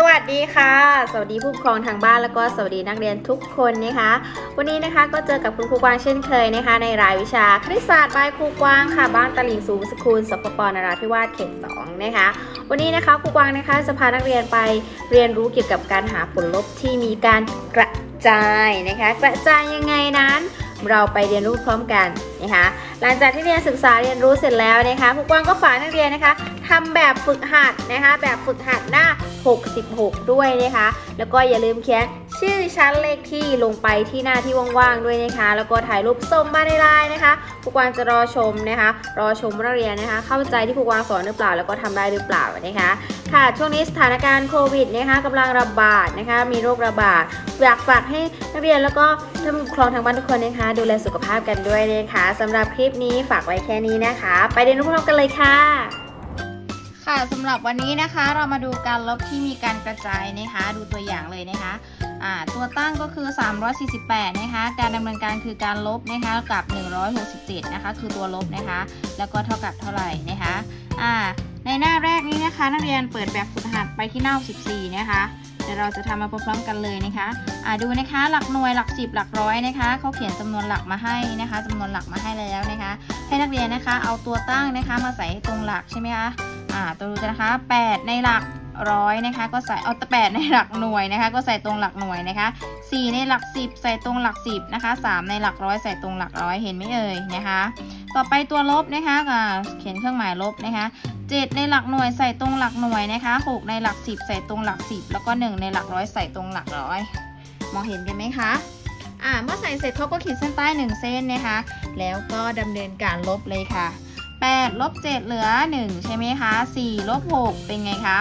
สวัสดีค่ะ สวัสดีผู้ปกครองทางบ้านแล้วก็สวัสดีนักเรียนทุกคนนะคะ วันนี้นะคะก็เจอกับคุณครูกวางเช่นเคยนะคะ ในรายวิชาคณิตศาสตร์บายครูกวางค่ะ บ้านตลิ่งสูงสกุลสปปนราธิวาสเขต2นะคะ วันนี้นะคะครูกวางนะคะจะพานักเรียนไปเรียนรู้เกี่ยวกับการหาผลลบที่มีการกระจายนะคะ กระจายยังไงนั้น เราไปเรียนรู้พร้อมกันนะคะหลังจากที่เรียนศึกษาเรียนรู้เสร็จแล้วนะคะผู้กวางก็ฝากนักเรียนนะคะทำแบบฝึกหัดนะคะแบบฝึกหัดหน้า 66 ด้วยนะคะ แล้วก็อย่าลืมเขียน ชื่อชั้นเลขที่ลงไปที่หน้าที่ว่างๆด้วยนะคะ แล้วก็ถ่ายรูปส่งมาในไลน์นะคะครูกวางจะรอชมนะคะ รอชมนักเรียนนะคะ เข้าใจที่ครูกวางสอนหรือเปล่า แล้วก็ทำได้หรือเปล่านะคะ ค่ะช่วงนี้สถานการณ์โควิดนะคะกำลังระบาดนะคะ มีโรคระบาดอยากฝากให้นักเรียนแล้วก็ท่านผู้ปกครองทางบ้านทุกคนนะคะ ดูแลสุขภาพกันด้วยนะคะสำหรับคลิปนี้ฝากไว้แค่นี้นะคะ ไปเรียนรู้พร้อมกันเลยค่ะค่ะสำหรับวันนี้นะคะเรามาดูการลบที่มีการกระจายนะคะ ดูตัวอย่างเลยนะคะ ตัวตั้งก็คือ 348 นะคะ การดำเนินการคือการลบนะคะกับ 167 นะคะ คือตัวลบนะคะ แล้วก็เท่ากับเท่าไหร่นะคะอ่าในหน้าแรกนี้นะคะ นักเรียนเปิดแบบฝึกหัดไปที่หน้า14นะคะเดี๋ยวเราจะทำมาพร้อมๆกันเลยนะคะอ่าดูนะคะ หลักหน่วยหลัก10หลักร้อยนะคะเขาเขียนจำนวนหลักมาให้นะคะจำนวนหลักมาให้แล้วนะคะ ให้นักเรียนนะคะ เอาตัวตั้งนะคะ มาใส่ตรงหลักใช่ไหมคะอ่าตัวดูนะคะ 8 ในหลัก ร้อยนะคะ ก็ใส่เอาแต่8ในหลักหน่วยนะคะ ก็ใส่ตรงหลักหน่วยนะคะ4ในหลัก10ใส่ตรงหลัก10นะคะ3ในหลักร้อยใส่ตรงหลักร้อยเห็นไหมเอ่ยนะคะ ต่อไปตัวลบนะคะเขียนเครื่องหมายลบนะคะ7ในหลักหน่วยใส่ตรงหลักหน่วยนะคะ6ในหลัก10ใส่ตรงหลัก10แล้วก็1ในหลักร้อยใส่ตรงหลักร้อยมองเห็นกันไหมคะอ่าเมื่อใส่เสร็จเขาก็ขีดเส้นใต้1เส้นนะคะ แล้วก็ดำเนินการลบเลยค่ะ8ลบ7เหลือ 1 ใช่ไหมคะ4ลบ6เป็นไงคะ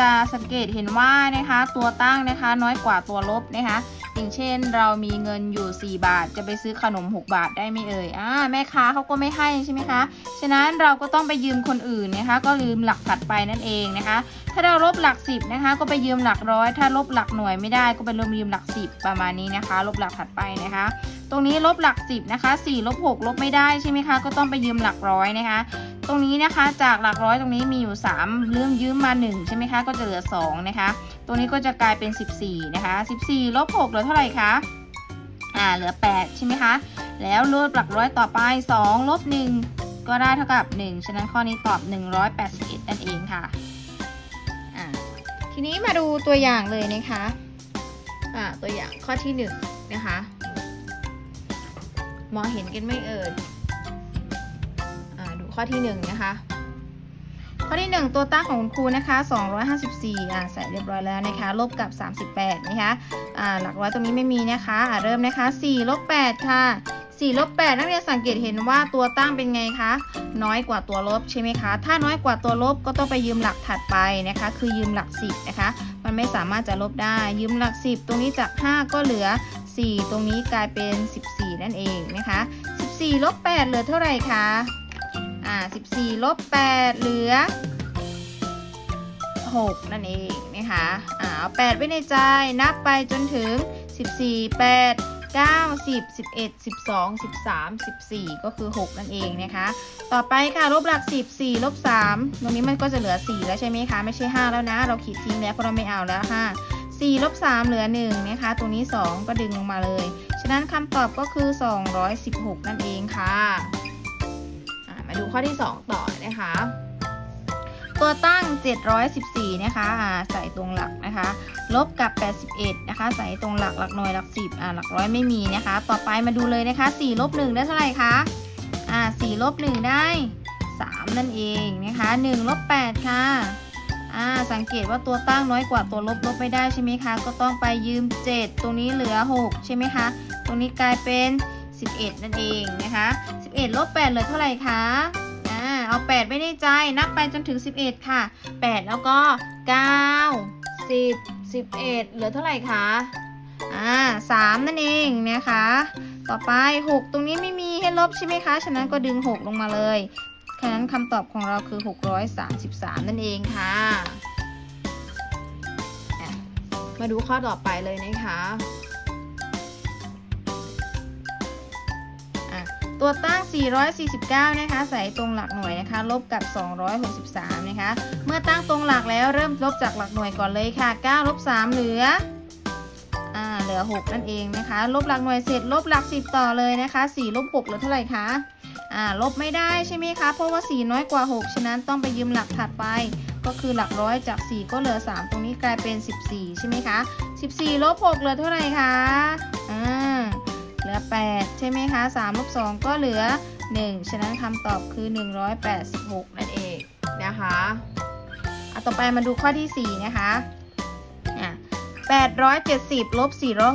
จะสังเกตเห็นว่านะคะตัวตั้งนะคะน้อยกว่าตัวลบนะคะ อย่างเช่นเรามีเงินอยู่ 4 บาท จะไปซื้อขนม 6 บาทได้ไหมเอ่ยอ่าแม่ค้าเขาก็ไม่ให้ใช่ไหมคะ ฉะนั้นเราก็ต้องไปยืมคนอื่นนะคะ ก็ลืมหลักถัดไปนั่นเองนะคะ ถ้าเราลบหลัก 10นะคะ ก็ไปยืมหลักร้อย ถ้าลบหลักหน่วยไม่ได้ก็ไปเริ่มยืมหลัก 10 ประมาณนี้นะคะ ลบหลักถัดไปนะคะ ตรงนี้ลบหลัก 10นะคะ4ลบ6ลบไม่ได้ใช่ไหมคะ ก็ต้องไปยืมหลักร้อยนะคะตรงนี้นะคะจากหลักร้อยตรงนี้มีอยู่ 3 เรื่องยืมมา 1 ใช่ไหมคะ ก็จะเหลือ 2 นะคะ ตรงนี้ก็จะกลายเป็น 14 นะคะ 14ลบ6เหลือเท่าไหร่คะอ่าเหลือ 8 ใช่ไหมคะ แล้วลบหลักร้อยต่อไป 2 ลบ 1 ก็ได้เท่ากับ 1 ฉะนั้นข้อนี้ตอบ 181 นั่นเองค่ะอ่าทีนี้มาดูตัวอย่างเลยนะคะอ่าตัวอย่างข้อที่ 1 นะคะ มองเห็นกันไม่เอ่ยอ่าดูข้อที่ 1 นะคะ ข้อที่ 1 ตัวตั้งของคุณครูนะคะ 254อ่าใส่เรียบร้อยแล้วนะคะ ลบกับ 38 นะคะอ่าหลักร้อยตรงนี้ไม่มีนะคะอ่าเริ่มนะคะ4ลบ8ค่ะ4ลบ8นักเรียนสังเกตเห็นว่าตัวตั้งเป็นไงคะ น้อยกว่าตัวลบใช่ไหมคะ ถ้าน้อยกว่าตัวลบก็ต้องไปยืมหลักถัดไปนะคะ คือยืมหลัก 10 นะคะ มันไม่สามารถจะลบได้ ยืมหลัก 10 ตรงนี้จาก 5 ก็เหลือ 4 ตรงนี้กลายเป็น 14 นั่นเองนะคะ 14ลบ8เหลือเท่าไหร่คะ อ่า14ลบ8เหลือ 6 นั่นเองนะคะอ่าเอา8ไว้ในใจนับไปจนถึง 14 8 9 10 11 12 13 14 ก็คือ 6 นั่นเองนะคะ ต่อไปค่ะลบหลัก 10 4ลบ3ตรงนี้มันก็จะเหลือ 4 แล้วใช่ไหมคะ ไม่ใช่ 5 แล้วนะ เราขีดทิ้งแล้วเพราะเราไม่เอาแล้ว 5 4ลบ3เหลือ1นะคะ ตรงนี้ 2 ก็ดึงลงมาเลย ฉะนั้นคำตอบก็คือ 216 นั่นเองค่ะ มาดูข้อที่ 2 ต่อนะคะ ตัวตั้ง 714 นะคะอ่าใส่ตรงหลักนะคะ ลบกับ 81 นะคะ ใส่ตรงหลักหลักหน่วยหลัก 10อ่าหลักร้อยไม่มีนะคะ ต่อไปมาดูเลยนะคะ4ลบ1ได้เท่าไหร่คะอ่า4ลบ1ได้ 3 นั่นเองนะคะ1ลบ8ค่ะอ่าสังเกตว่าตัวตั้งน้อยกว่าตัวลบลบไม่ได้ใช่ไหมคะ ก็ต้องไปยืม 7 ตรงนี้เหลือ 6 ใช่ไหมคะ ตรงนี้กลายเป็น 11 นั่นเองนะคะ 11ลบ8เหลือเท่าไหร่คะอ่าเอา 8ไว้ในใจ นับไปจนถึง 11 ค่ะ 8 แล้วก็ 9 10 11 เหลือเท่าไหร่คะอ่า3นั่นเองนะคะ ต่อไป 6 ตรงนี้ไม่มีให้ลบใช่ไหมคะ ฉะนั้นก็ดึง 6 ลงมาเลยฉะนั้นคำตอบของเราคือ 633 นั่นเองค่ะ มาดูข้อต่อไปเลยนะคะ ตัวตั้ง 449 นะคะ ใส่ตรงหลักหน่วยนะคะ ลบกับ 263 นะคะ เมื่อตั้งตรงหลักแล้วเริ่มลบจากหลักหน่วยก่อนเลยค่ะ 9 ลบ 3 เหลือ อ่า เหลือ 6 นั่นเองนะคะ ลบหลักหน่วยเสร็จ ลบหลัก 10 ต่อเลยนะคะ 4 ลบ 6 เหลือเท่าไหร่คะ อ่า ลบไม่ได้ใช่ไหมคะ เพราะว่า 4 น้อยกว่า 6 ฉะนั้นต้องไปยืมหลักถัดไป ก็คือหลักร้อยจาก 4 ก็เหลือ 3 ตรงนี้กลายเป็น 14 ใช่ไหมคะ 14 ลบ 6 เหลือเท่าไหร่คะ อ่า เหลือ 8 ใช่ไหมคะ3ลบ2ก็เหลือ 1 ฉะนั้นคำตอบคือ 186 นั่นเองนะคะเอาต่อไปมาดูข้อที่ 4 นะคะอะ870ลบ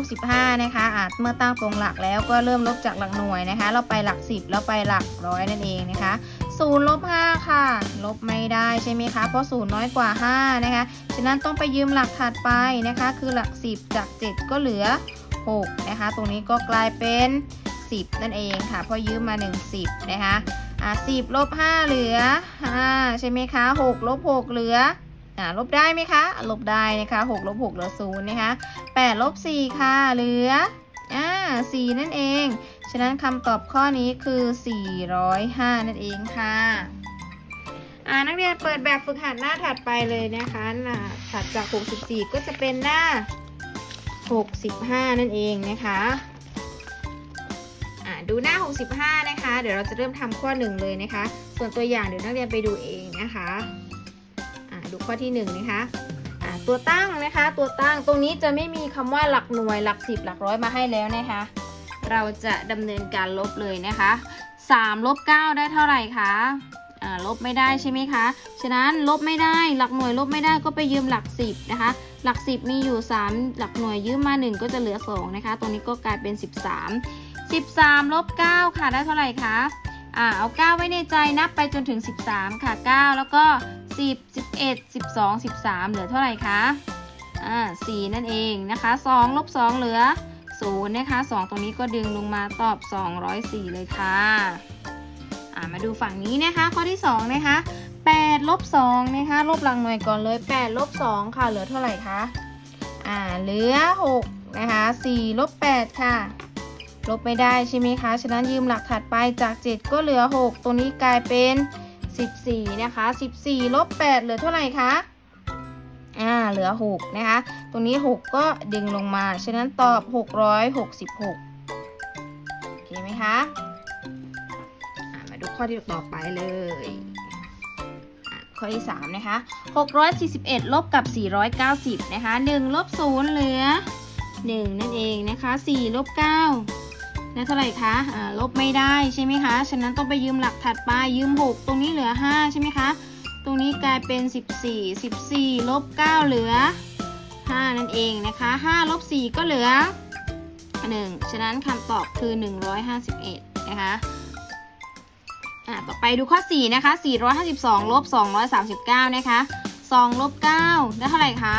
465นะคะอาจเมื่อตั้งตรงหลักแล้วก็เริ่มลบจากหลักหน่วยนะคะ เราไปหลัก 10 แล้วไปหลักร้อยนั่นเองนะคะ0ลบ5ค่ะ ลบไม่ได้ใช่ไหมคะ เพราะ0น้อยกว่า 5 นะคะ ฉะนั้นต้องไปยืมหลักถัดไปนะคะ คือหลัก 10 จาก 7 ก็เหลือ 6 นะคะ ตรงนี้ก็กลายเป็น 10 นั่นเองค่ะ เพราะยืมมา 1 10 นะคะอะ10ลบ5เหลือ5ใช่ไหมคะ6ลบ6เหลืออ่าลบได้ไหมคะ ลบได้นะคะ6ลบ6เหลือ0นะคะ8ลบ4ค่ะเหลืออ่า4นั่นเอง ฉะนั้นคำตอบข้อนี้คือ405นั่นเองค่ะอ่านักเรียนเปิดแบบฝึกหัดหน้าถัดไปเลยนะคะหน้าถัดจาก 64 ก็จะเป็นหน้า 65 นั่นเองนะคะอ่าดูหน้า 65 นะคะ เดี๋ยวเราจะเริ่มทำข้อ 1 เลยนะคะ ส่วนตัวอย่างเดี๋ยวนักเรียนไปดูเองนะคะอ่าดูข้อที่ 1 นะคะอ่าตัวตั้งนะคะ ตัวตั้งตรงนี้จะไม่มีคำว่าหลักหน่วยหลัก 10 หลักร้อยมาให้แล้วนะคะ เราจะดำเนินการลบเลยนะคะ3ลบ9ได้เท่าไหร่คะอ่าลบไม่ได้ใช่ไหมคะ ฉะนั้นลบไม่ได้หลักหน่วยลบไม่ได้ก็ไปยืมหลัก 10 นะคะ หลัก 10 มีอยู่ 3 หลักหน่วยยืมมา 1 ก็จะเหลือ 2 นะคะ ตรงนี้ก็กลายเป็น 13 13ลบ9ค่ะ ได้เท่าไหร่คะอ่าเอา 9 ไว้ในใจนับไปจนถึง 13 ค่ะ 9 แล้วก็ 10 11 12 13 เหลือเท่าไหร่คะอ่า4นั่นเองนะคะ2ลบ2เหลือ0นะคะ 2 ตรงนี้ก็ดึงลงมาตอบ 204 เลยค่ะ อ่ามาดูฝั่งนี้นะคะ ข้อที่ 2 นะคะ 8ลบ2นะคะ ลบหลังหน่วยก่อนเลย8ลบ2ค่ะ เหลือเท่าไหร่คะ อ่า เหลือ 6 นะคะ4ลบ8ค่ะ ลบไม่ได้ใช่ไหมคะ ฉะนั้นยืมหลักถัดไปจาก 7 ก็เหลือ 6ตรงนี้กลายเป็น 14 นะคะ 14ลบ8เหลือเท่าไหร่คะ อ่า เหลือ 6 นะคะ ตรงนี้ 6 ก็ดึงลงมา ฉะนั้นตอบ 666 โอเคไหมคะ มาดูข้อที่ต่อไปเลย ข้อที่3นะคะ641 ลบกับ 490 นะคะ1ลบ0เหลือ 1 นั่นเองนะคะ4ลบ9ได้เท่าไหร่คะอ่าลบไม่ได้ใช่ไหมคะ ฉะนั้นต้องไปยืมหลักถัดไปยืม 6 ตรงนี้เหลือ 5 ใช่ไหมคะ ตรงนี้กลายเป็น 14 14ลบ9เหลือ 5 นั่นเองนะคะ5ลบ4ก็เหลือ 1 ฉะนั้นคำตอบคือ 151 นะคะ อ่าต่อไปดูข้อ 4 นะคะ 452ลบ239 นะคะ2ลบ9ได้เท่าไหร่คะ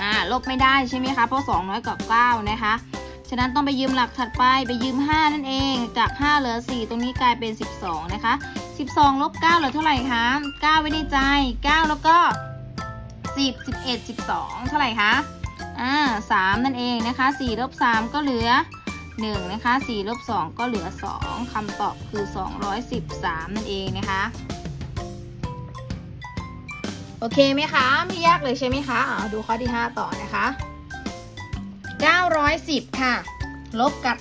อ่าลบไม่ได้ใช่ไหมคะ เพราะ2น้อยกว่า9นะคะ ฉะนั้นต้องไปยืมหลักถัดไปไปยืม 5 นั่นเอง จาก 5 เหลือ 4 ตรงนี้กลายเป็น 12 นะคะ 12ลบ9เหลือเท่าไหร่คะ 9 ไว้ในใจ 9 แล้วก็ 10 11 12 เท่าไหร่คะอ่า3นั่นเองนะคะ4ลบ3ก็เหลือ 1 นะคะ4ลบ2 ก็เหลือ 2คำตอบคือ 213 นั่นเองนะคะ โอเคไหมคะ ไม่ยากเลยใช่ไหมคะอ่าดูข้อที่ 5 ต่อนะคะ 910 ค่ะ ลบกับ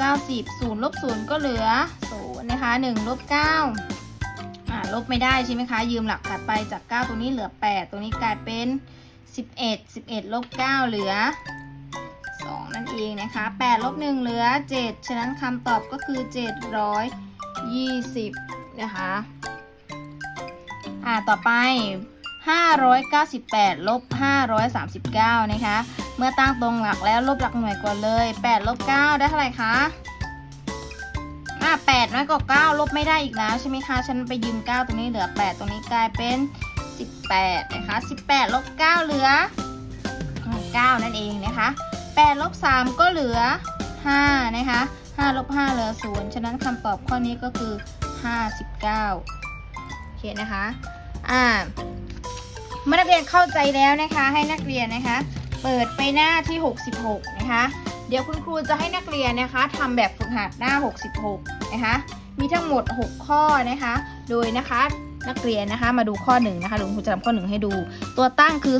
190 0ลบ0 ก็เหลือ0นะคะ1ลบ9อ่าลบไม่ได้ใช่ไหมคะ ยืมหลักถัดไปจาก 9 ตรงนี้เหลือ 8 ตรงนี้กลายเป็น 11 11ลบ9เหลือ นั่นเองนะคะ8ลบ1เหลือ 7 ฉะนั้นคำตอบก็คือ 720 นะคะอ่าต่อไป 598ลบ539 นะคะ เมื่อตั้งตรงหลักแล้วลบหลักหน่วยก่อนเลย8ลบ9ได้เท่าไหร่คะอ่า8น้อยกว่า9ลบไม่ได้อีกแล้วใช่ไหมคะฉันไปยืม 9 ตรงนี้เหลือ 8 ตรงนี้กลายเป็น 18 นะคะ 18ลบ9เหลือ 9 นั่นเองนะคะ 8ลบ3ก็เหลือ 5 นะคะ5ลบ5เหลือ 0 ฉะนั้นคำตอบข้อนี้ก็คือ 59 โอเคนะคะ อ่าเมื่อนักเรียนเข้าใจแล้วนะคะ ให้นักเรียนนะคะ เปิดไปหน้าที่ 66 นะคะ เดี๋ยวคุณครูจะให้นักเรียนนะคะทำแบบฝึกหัดหน้า 66 นะคะ มีทั้งหมด 6 ข้อนะคะ โดยนะคะนักเรียนนะคะ มาดูข้อ1นะคะลุงครูจะทำข้อ 1 ให้ดู ตัวตั้งคือ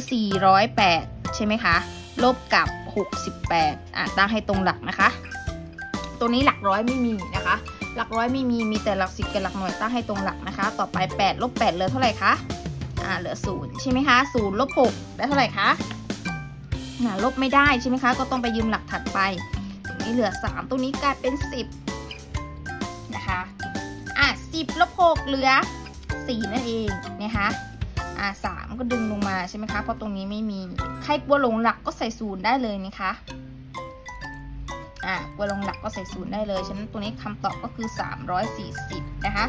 408 ใช่ไหมคะ ลบกับ 68อะตั้งให้ตรงหลักนะคะ ตัวนี้หลักร้อยไม่มีนะคะ หลักร้อยไม่มีมีแต่หลักสิบกับหลักหน่วยตั้งให้ตรงหลักนะคะ ต่อไป8ลบ8เหลือเท่าไหร่คะอ่าเหลือ0ใช่ไหมคะ0ลบ6ได้เท่าไหร่คะอ่าลบไม่ได้ใช่ไหมคะ ก็ต้องไปยืมหลักถัดไปตรงนี้เหลือ 3ตรงนี้กลายเป็น 10 นะคะอะ10ลบ6เหลือ4นั่นเองนะคะ อะ3ก็ดึงลงมาใช่ไหมคะ เพราะตรงนี้ไม่มี ใครกลัวหลงหลักก็ใส่ศูนย์ได้เลยนะคะอะกลัวลงหลักก็ใส่ศูนย์ได้เลย ฉะนั้นตัวนี้คำตอบก็คือ 340 นะคะ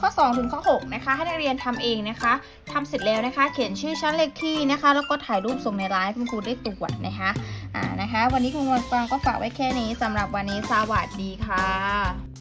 ข้อ 2 ถึงข้อ 6 นะคะ ให้นักเรียนทำเองนะคะทำเสร็จแล้วนะคะ เขียนชื่อชั้นเลขที่นะคะ แล้วก็ถ่ายรูปส่งในไลน์คุณครูได้ตรวจนะคะ อ่า นะคะ วันนี้คุณครูกวางก็ฝากไว้แค่นี้สำหรับวันนี้ สวัสดีค่ะ